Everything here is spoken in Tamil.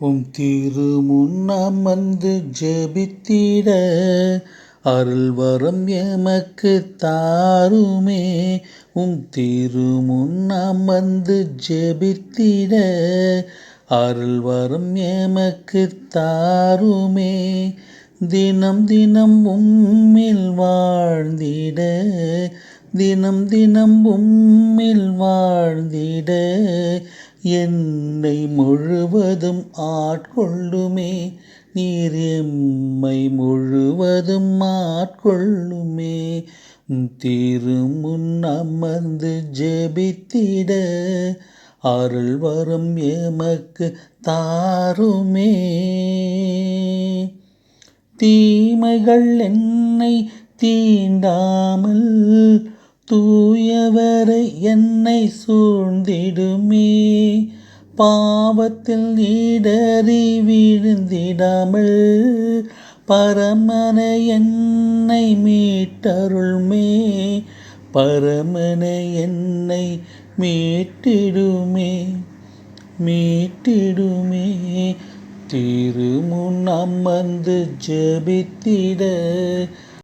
உம் திருமுன் அமர்ந்து ஜெபித்திட அருள்வரம் எமக்கு தாருமே. உம் திருமுன் அமர்ந்து ஜெபித்திட அருள்வரம் எமக்கு தாருமே. தினம் தினம் உம்மில் வாழ்ந்திட தினம் தினம் உம்மில் வாழ்ந்திட என்னை முழுவதும் ஆட்கொள்ளுமே நீர் எம்மை முழுவதும் ஆட்கொள்ளுமே. திருமுன் அமர்ந்து ஜெபித்திட அருள் வரும் எமக்கு தாருமே. தீமைகள் என்னை தீண்டாமல் தூயவரை என் உன்னை சூழ்ந்திடுமே. பாவத்தில் இடறி விழுந்திடாமல் பரமன என்னை மீட்டருள்மே. பரமன என்னை மீட்டிடுமே மீட்டிடுமே. திருமுன் அமர்ந்து ஜெபித்திட